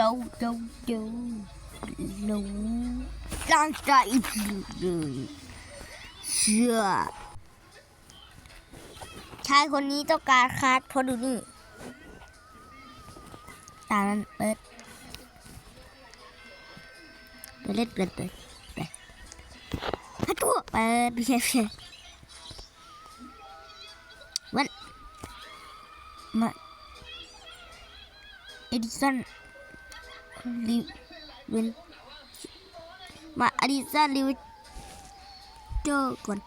เจ้าเจ้าเจ้าหนูตั้งใจผิดเลยเชื่อชายคนนี้ต้องการคาดเพราะดูนี่ตามนั้นเปิดเปิดเล่นเปิดเปิดเปิดฮัทตัวเปิดไม่ใช่ไม่ใช่วันมาเอดิสัน ลิเวนมาอดิสันลิวเจอก่อน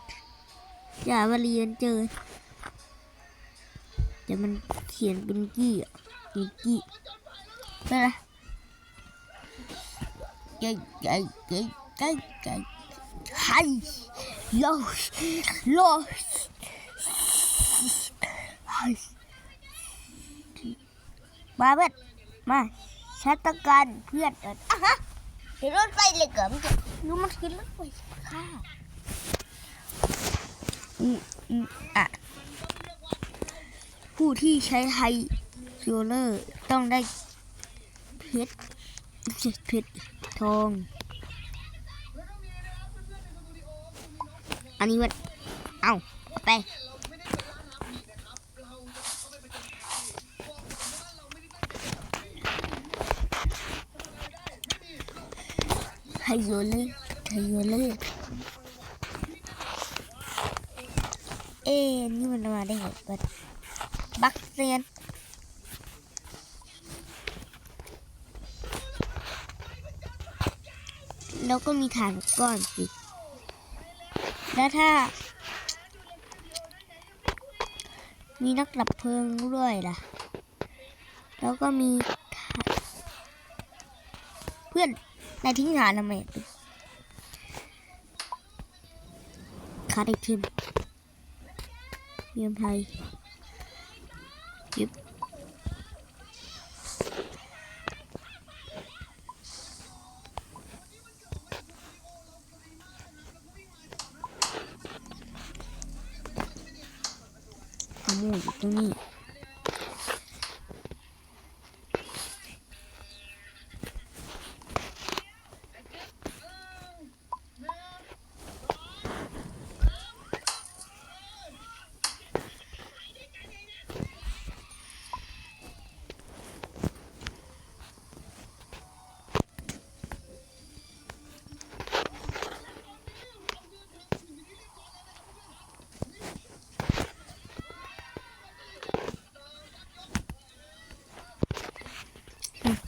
อย่ามาเรียนเจอแต่มันเขียนเป็นกี้อะเป็นกี้เป็นไรเย้เย้เย้เย้เย้ไฮโลโลไฮมาเพื่อนมา ฉันต้องการเพื่อนเดินอะฮะเห็นรถไฟเลยเกิดมันจะรู้มันคือรถไฟค่ะอืมอืมอะผู้ที่ใช้ไฮโซเลอร์ต้องได้เพชรไม่ใช่เพชรทอง อันนี้มันเอาไป ไฮโซเลอร์ไฮโซเลอร์เอ๊นี่มันมาได้ไงเปิดบักเซียนแล้วก็มีฐานก้อนสิ แล้วถ้า มีนักดับเพลิงด้วยล่ะ แล้วก็มีเพื่อน นายทิ้งฐานทำไมคาร์ดไอเทมเยี่ยมไทย Yep. Kamu itu nih.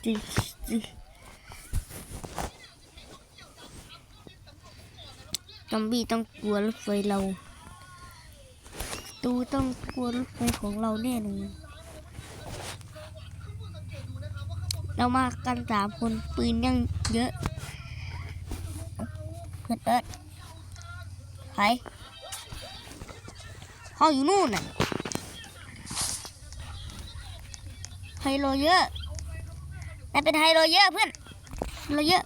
Di- di- ซอมบี้ต้องกลัวรถไฟเรา ตูต้องกลัวรถไฟของเราแน่นอนเรามากันสามคนปืนยังเยอะเพื่อนเอิดใครเขาอยู่นู่นน่ะไฮโลเยอะ นายเป็นไฮโลเยอะเพื่อนโลเยอะ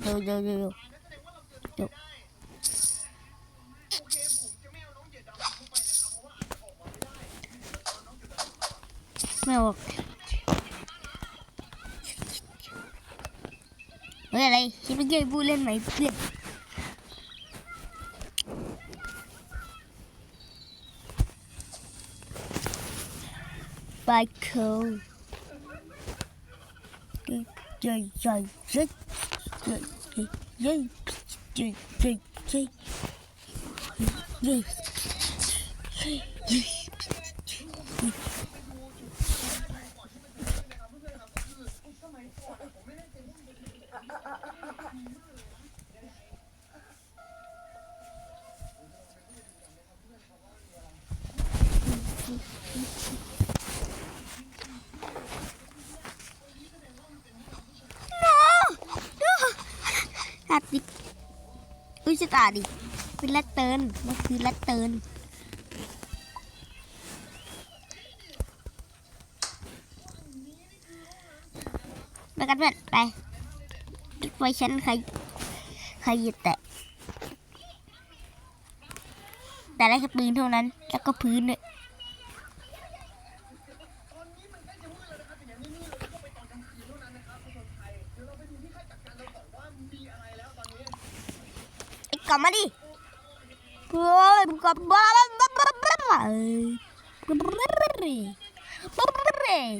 เดี๋ยวเดี๋ยวเดี๋ยวเดี๋ยวไม่ออก เฮ้ยอะไรคิดว่าเกมพูดเล่นไหมเพื่อนไปเคิลใหญ่ใหญ่ใหญ่ Yay, yay, yay, yay, yay, yay, yay, yay. ตัดดิอุ้ยจะตาดิเป็นแรดเติร์นมันคือแรดเติร์นไปกันเพื่อนไปไฟฉันใครใครหยิบแตะแต่ได้แค่ปืนเท่านั้น แล้วก็พื้นเลยไอ้กลับมาดิเฮ้ยมึงกลับมาบ้าบ้าบ้าบ้าเอ้ยบ้าบ้าบ้าบ้าบ้าบ้าบ้า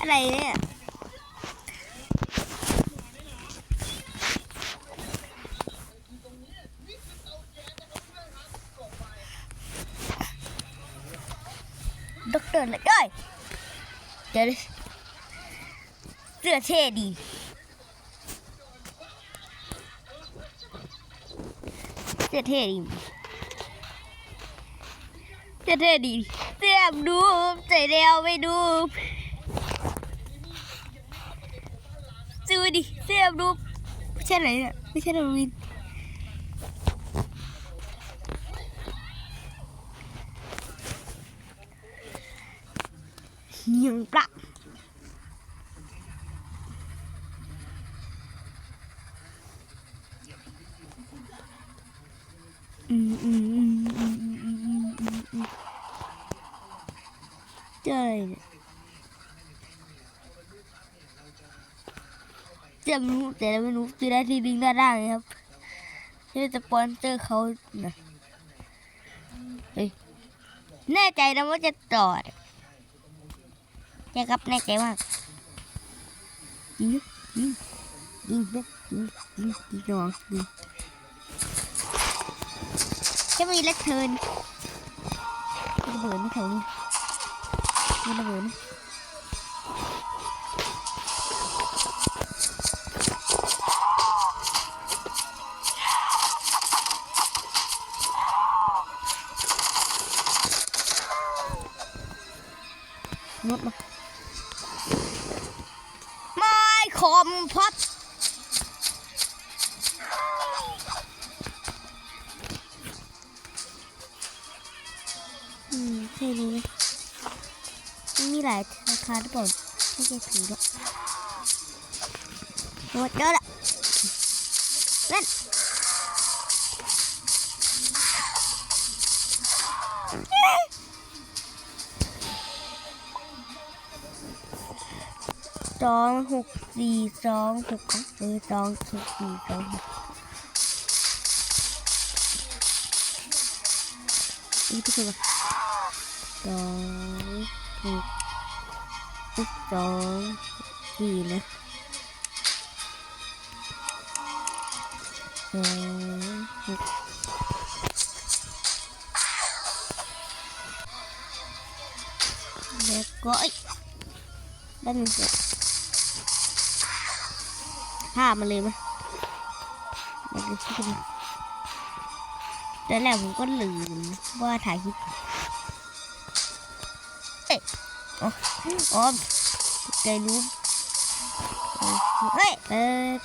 อะไรเนี่ยด็อกเตอร์เลยได้เดี๋ยวเสื้อเท่ดีเท่เท่ดีเท่เท่ดี เสียบดูใจเดียวไปดูดูดิเสียบดูไม่ใช่ไหนเนี่ยไม่ใช่ดาวินยิงปลาอืมอืมอืมอืมอืมอืมอืมอืมอืม ใช่เนี่ยจะไม่รู้แต่ไม่รู้จะได้ที่ดิงได้ได้ครับที่สปอนเซอร์เขานะเฮ้ยแน่ใจนะว่าจะต่อเนี่ยใช่ครับแน่ใจมากยิงยิงยิงยิงยิงยิงยิงน้องยิงจะมีละเทินมีระเบิดไมแถ วนี้มีระเบิดหมดมาไม่คอมพัด kia thủ đó. Một đứa đó lên. Tròn hụt gì, tròn hụt các thứ ừ, tròn hụt gì, tròn hụt. Đi tiếp tục rồi tròn hụt กจองดีนะเอ้แล้วก็ด้านนี้ผ้ามันเลยไหมแบบนี้ใช่ไแต่แล้วผมก็ลืมว่าถ่ายคลิป อ๋อใจรู้เฮ้ยเปิด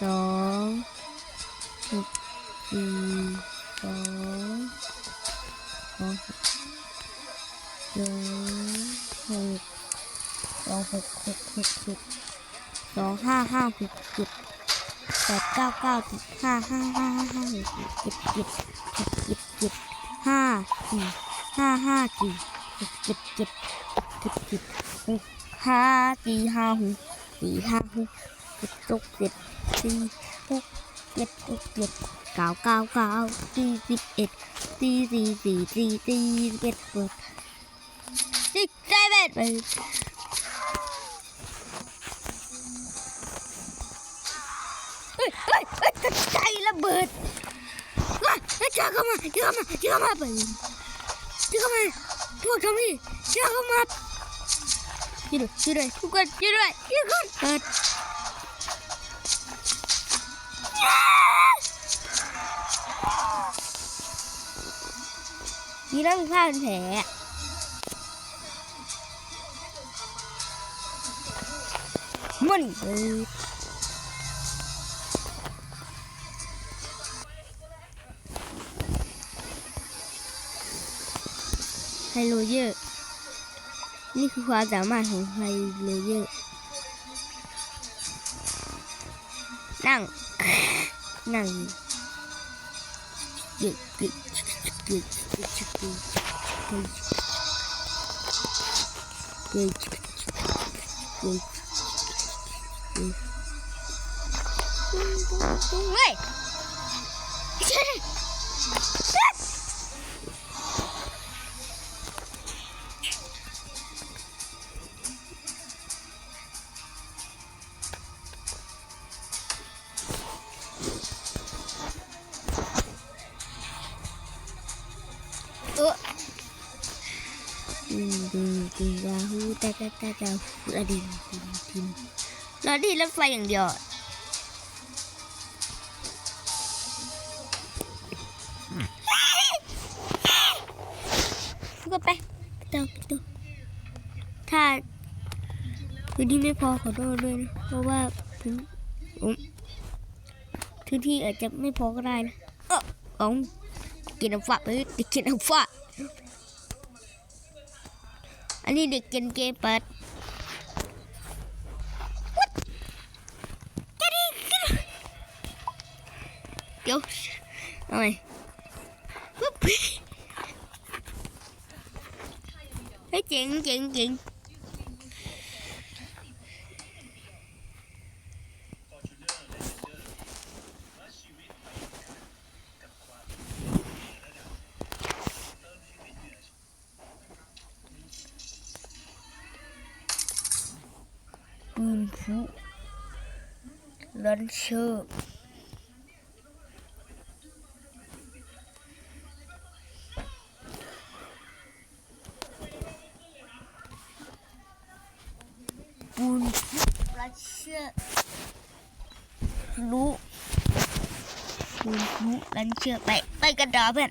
สองหกสี่สองสองสองหกสองหกหกหกหกสองห้าห้าหกเจ็ดแปดเก้าเก้าเจ็ดห้าห้าห้าห้าห้าหกเจ็ดเจ็ดเจ็ดเจ็ดเจ็ดห้าสี่ ห้าห้าสี่หกเจ็ดเจ็ดเจ็ดเจ็ดหกห้าสี่ห้าหกสี่ห้าหกเจ็ดหกเจ็ดสี่หกเจ็ดหกเจ็ดเก้าเก้าเก้าสี่สิบเอ็ดสี่สี่สี่สี่สี่เอ็ดเปิดสิบเจ็ดเปิดเฮ้ยเฮ้ยเฮ้ยใจระเบิดเฮ้ยเฮ้ยเจ้าเข้ามาเจ้าเข้ามาเจ้าเข้ามาเปิ ที่เข้ามาทุกคนทำนี่ที่เข้ามายืดยืดเลยทุกคนยืดเลยยืดก่อนเปิดยีร่องผ้าเนแผลมันเออ ไฮโรเยอร์ นี่คือความสามารถของไฮโรเยอร์ นั่ง นั่งหยุดยุดยุดหยุดหยุดหยุดหยุดหยุดหยุดเฮ้ย หูตาตาตาตาหูละดินดินดินลาดินรถไฟอย่างเดียวก็ไปไปต่อไปต่อถ้าพื้นที่ไม่พอขอโทษด้วยนะเพราะว่าพื้นผมพื้นที่อาจจะไม่พอก็ได้นะเออเอากินน้ำฟ้าไปกกินน้ำฟ้า อันนี้เด็กกินเกมเปิด What? กระดิ่งกระดิ่งเดี๋ยวเอาใหม่ปึ๊บเฮ้ยเจ๋งเจ๋งเจ๋ง ชื่อบุญรัชเชรู้บุญรัชเชื่อไปไปกันดาเพื่อน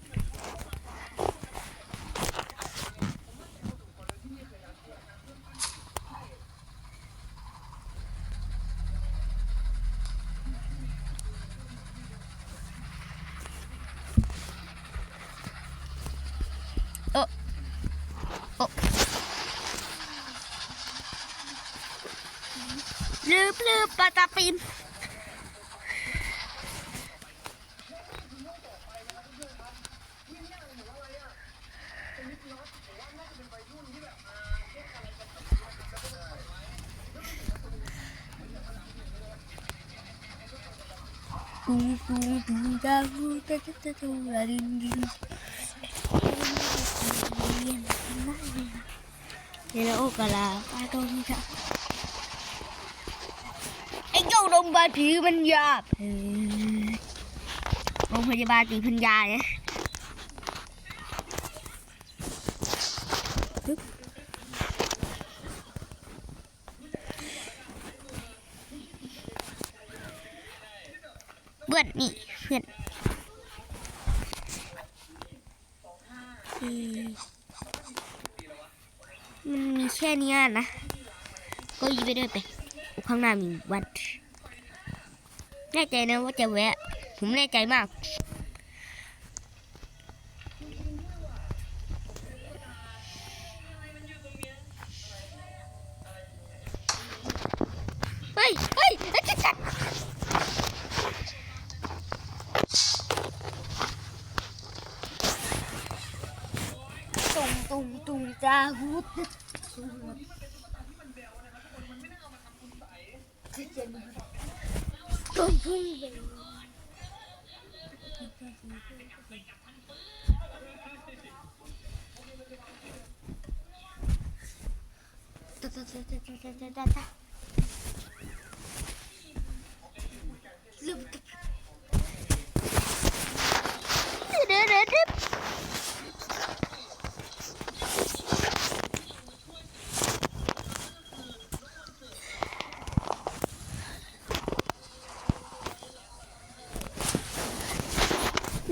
Hello, cả là ba tôi như thế. Anh châu đồng ba thì phân gia. Ông phải ba tỷ phân gia đấy. มันมีแค่นี้นะ ก็ยีไปด้วยไป ข้างหน้ามีวัด แน่ใจนะว่าจะแวะ ผมแน่ใจมาก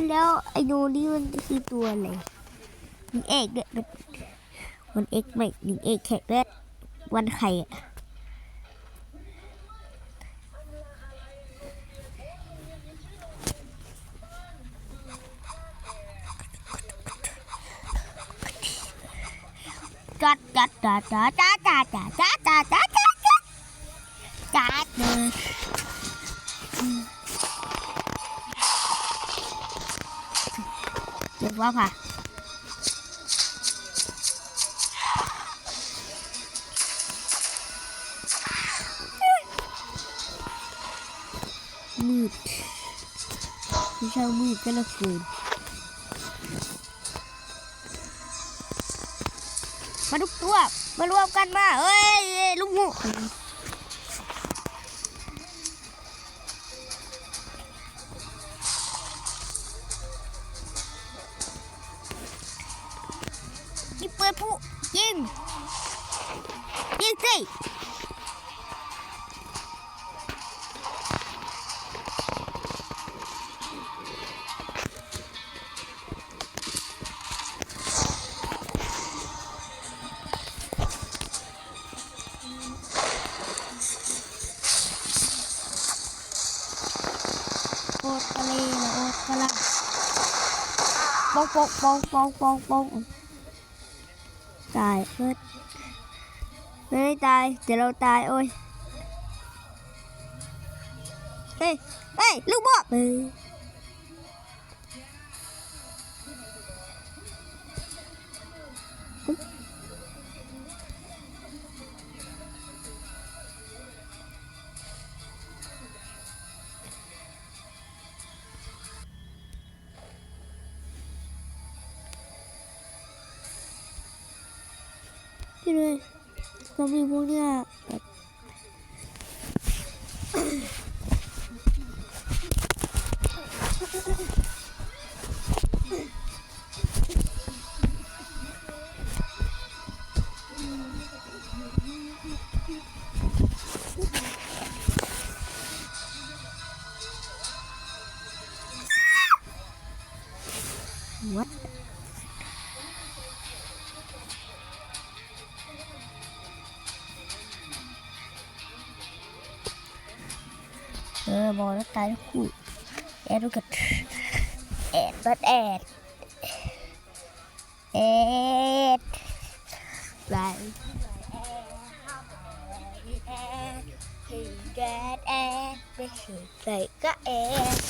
แล้วไอ้โนนี่มันคือตัวอะไรหนึ่งเอกเนี่ยวันเอกไม่หนึ่งเอกแขกและ วันไข่อะจ้าจ้าจ้าจ้าจ้าจ้าจ้าจ้าจ้าจ้าจ้าเลยเดี๋ยวว่าค่ะ มืดไม่ใช่มืดก็ละเกินมาทุกตัวมารวมกันมาเอ้ยเอ้ยลูกห ปองปองปองปองปองปองตายเพิดไม่ได้ตายเดี๋ยวเราตายโอ้ยเฮ้ยเฮ้ยลูกบอล Sini, tapi. Tiny Hood. Arrogant. And but and. And. Right. He got and but he like a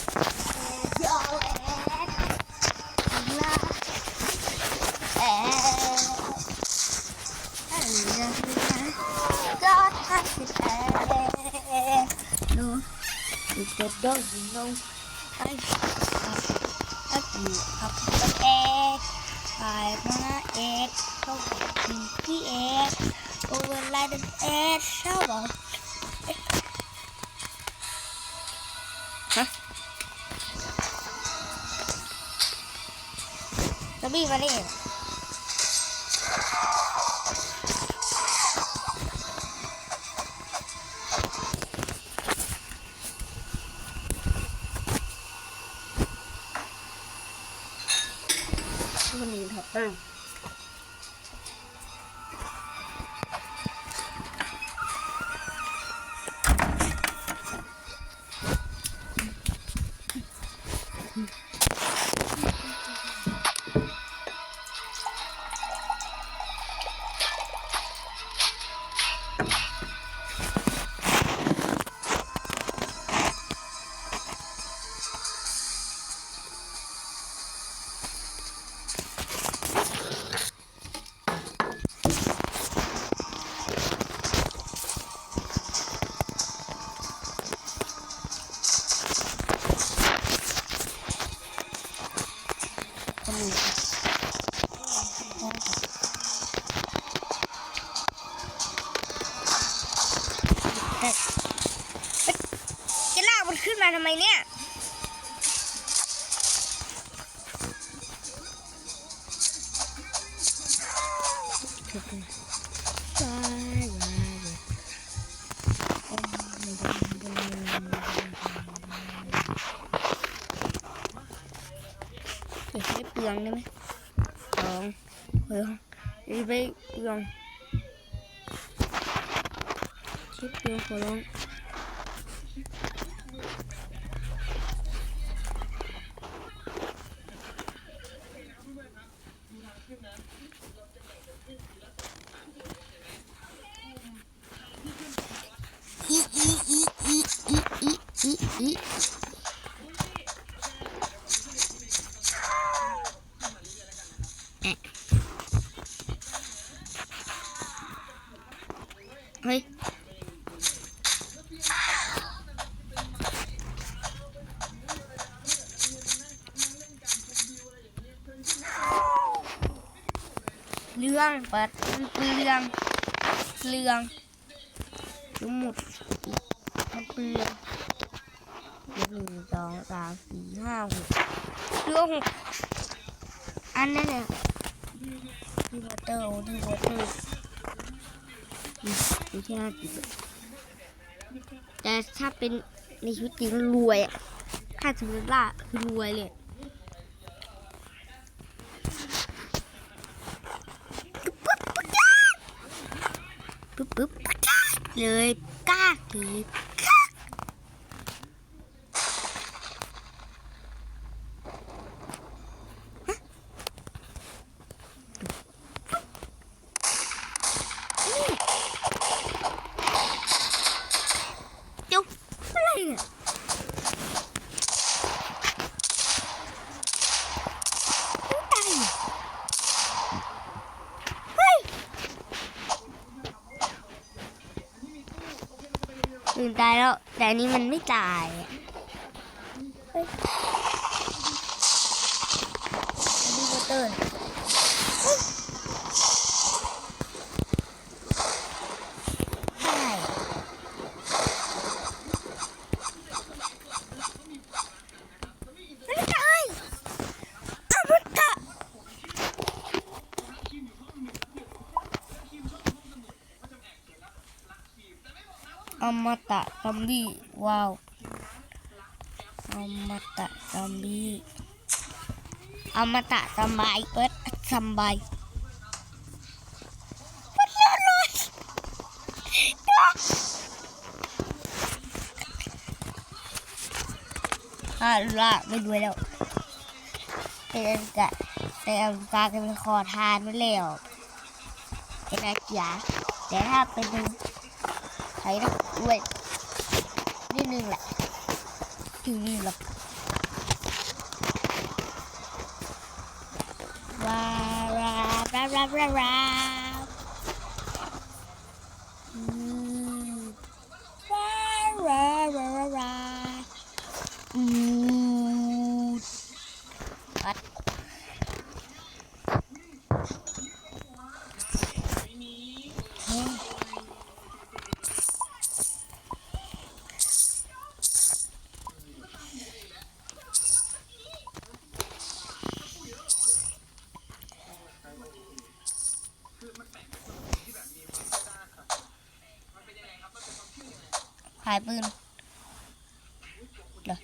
the dog, you know I have you up to egg. I wanna egg, so I can create overlight an egg shower. Huh? จะมีมาเล่น Hey. องเปิดมันเป็นเรื่องเรื่องทั้งหมดมันเป็นเรื่องหนึ่งสองสามสี่ห้าหกเรื่องหกอันนั้นเนี่ยที่วอเตอร์ที่วอเตอร์มีแค่ห้าสิบแต่ถ้าเป็นในชีวิตจริงรวยอะถ้าสมมติว่ารวยเลย ปึ๊บปึ๊บปึ๊บกาก เลยกล้าหรือจุ๊บอะไรเนี่ยอุ๊ยตายเฮ้ย ตื่นตายแล้ว แต่อันนี้มันไม่ตายเฮ้ยอันนี้วอเตอร์เฮ้ยได้ไม่ตายอมตะอ มตะซอมบี้ว้าวอมตะซอมบี้อมตะสบายเปิดสบายปิดล้วเลยอ่าละไม่ด้วยแล้วเป็นกะเป็นกาเป็นขอทานไม่แล้วเป็นอาจารย์แต่ถ้าเป็นใครต้อ งด้วยนิดนึงแหละถึงนี่หรอกว้าวว้าวว้าวว้าวายปืนเหรอ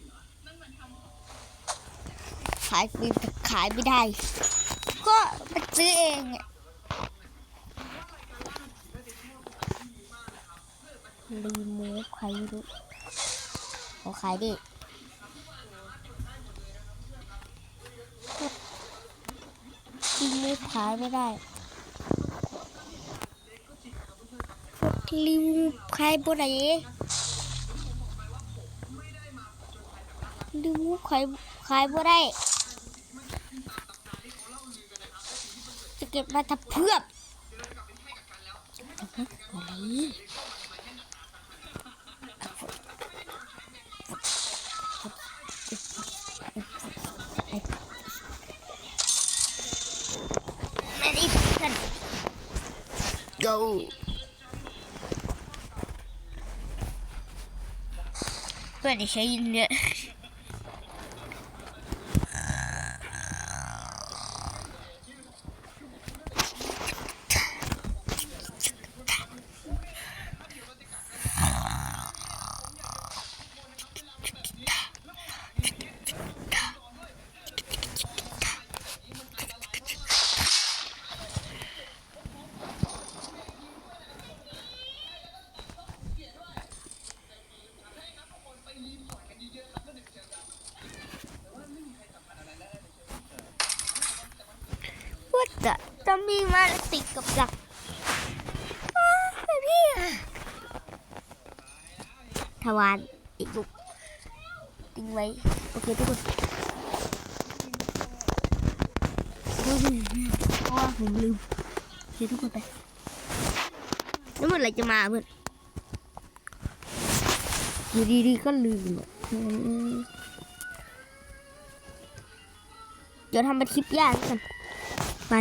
ขายปืนแต่ขายไม่ได้ ก็ไปซื้อเองอะรีมูฟใครรู้ขอขายดิรีมูฟขายไม่ได้รีมูฟขายบ่ได้ดูขายขายบ่ได้ จะเก็บมาทับเพื่อบอะไรไม่ได้เพื่อน go เพื่อนจะใช้ยินเนี่ย ว่าจะจะมีมาติด กับหลักอ้าวพี่อะทวารอีกบุกทิ้งไว้ โอเคทุกคนเพราะว่าผมลืมโอเคทุกคนไปแล้วเมื่อไรจะมาเพื่อนอยู่ดีๆก็ลืมอะอืมเดี๋ยวทำเป็นคลิปยากกันไป